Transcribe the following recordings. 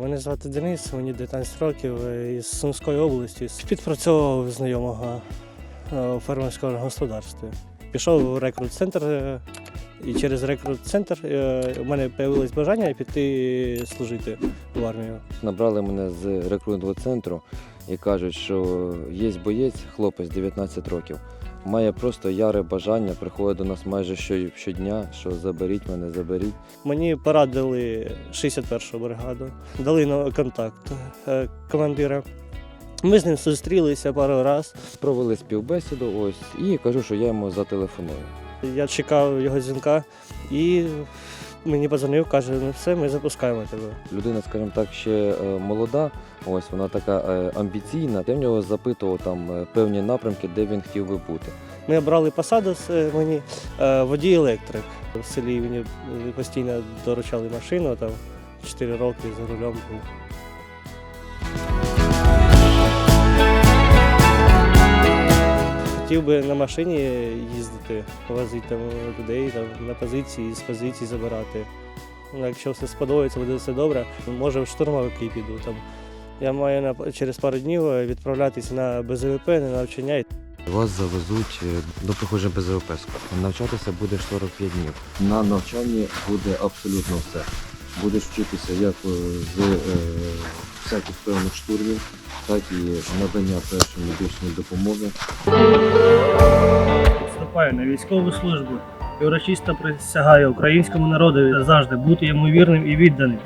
Мене звати Денис, мені 19 років е, із Сумської області. Підпрацьовував знайомого е, у фермерському господарстві. Пішов у рекрут-центр, е, і через рекрут-центр у мене з'явилось бажання піти служити в армію. Набрали мене з рекрутного центру і кажуть, що є боєць, хлопець 19 років. Має просто яре бажання, приходить до нас майже що- щодня, що заберіть мене, заберіть. Мені порадили 61-ту бригаду, дали на контакт е, командира. Ми з ним зустрілися пару разів. Провели співбесіду ось і кажу, що я йому зателефоную. Я чекав його дзвінка і мені позвонив, каже, ну все, ми запускаємо тебе. Людина, скажімо так, ще е, молода, ось вона така е, амбіційна. Я в нього запитував там е, певні напрямки, де він хотів би бути. Ми обрали посаду з мені водій електрик. В селі мені постійно доручали машину, там 4 роки за рулем був. Хотів би на машині їздити, возити там людей там, на позиції, з позицій забирати. Ну, Якщо все сподобається, буде все добре, може в штурмовики піду. Там. Я маю на, через пару днів е, відправлятися на БЗВП, на навчання. Вас завезуть е, до проходження БЗВП. Навчатися будеш 45 днів. На навчанні буде абсолютно все. Будеш вчитися як е, з е, всяких певних штурмів, так і надання першої медичної допомоги. Вступаю на військову службу і урочисто присягаю українському народові завжди бути йому вірним і відданим.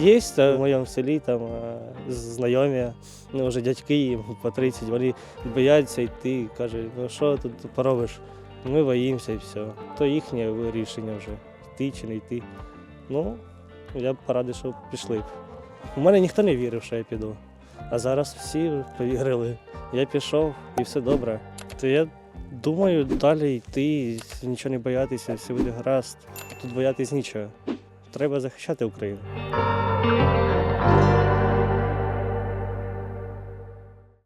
Є в моєму селі там е, знайомі, ну вже дядьки їм по 30, вони бояться йти, кажуть, ну що тут поробиш? Ми боїмося і все. То їхнє рішення вже йти чи не йти. Ну, я б порадив, щоб пішли б. У мене ніхто не вірив, що я піду. А зараз всі повірили. Я пішов і все добре. То я думаю, далі йти, нічого не боятися, все буде гаразд. Тут боятись нічого. Треба захищати Україну.